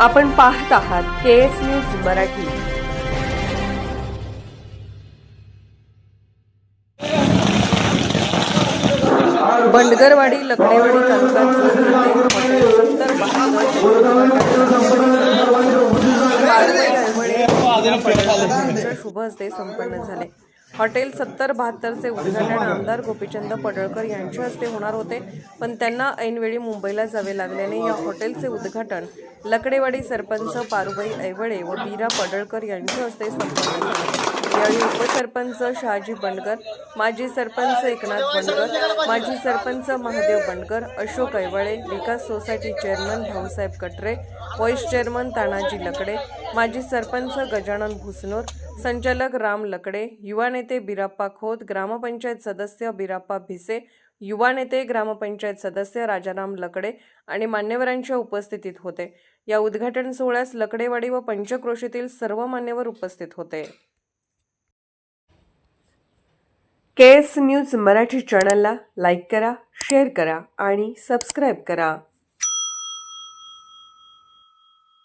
आपण पाहत आहात K S news Marathi Bandgarwadi Lakadewadi तालुक्यात शुभ हस्ते संपन्न झाले हॉटेल सत्तर बहात्तरचे उद्घाटन आमदार गोपीचंद पडळकर यांच्या हस्ते होणार होते. पण त्यांना ऐनवेळी मुंबईला जावे लागल्याने या हॉटेलचे उद्घाटन लकडेवाडी सरपंच पारुबाई ऐवळे व बीरा पडळकर यांच्या हस्ते संपन्न झाले. यावेळी उपसरपंच शहाजी बंडकर माजी सरपंच एकनाथ बंडकर माजी sarpanch Mahadev Bandkar Ashok Aiwale Vikas society chairman Bhausaheb Katre vice chairman Tanaji Lakade माजी सरपंच गजानन भुसनोर संचालक राम लकडे युवा नेते बिराप्पा खोत ग्रामपंचायत सदस्य बिराप्पा भिसे युवा नेते ग्रामपंचायत सदस्य राजाराम लकडे आणि मान्यवरांच्या उपस्थितीत होते. या उद्घाटन सोहळ्यास लकडेवाडी व पंचक्रोशीतील सर्व मान्यवर उपस्थित होते. के एस न्यूज मराठी चॅनलला लाईक करा शेअर करा आणि सबस्क्राईब करा.